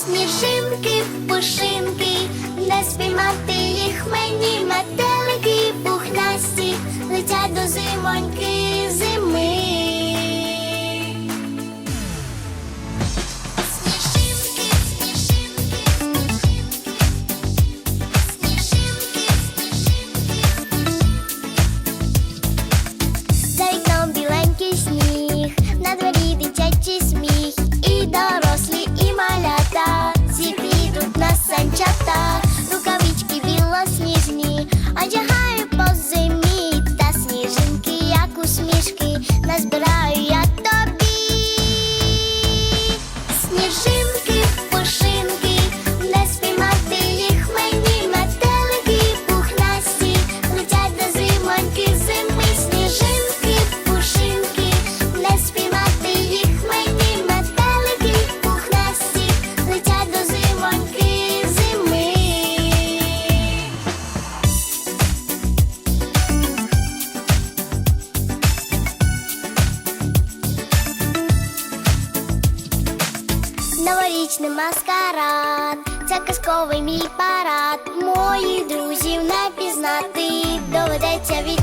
сніжинки, пушинки, не спіймати їх мені мати. hay Новорічний маскарад, це казковий мій парад. Моїх друзів не пізнати доведеться від.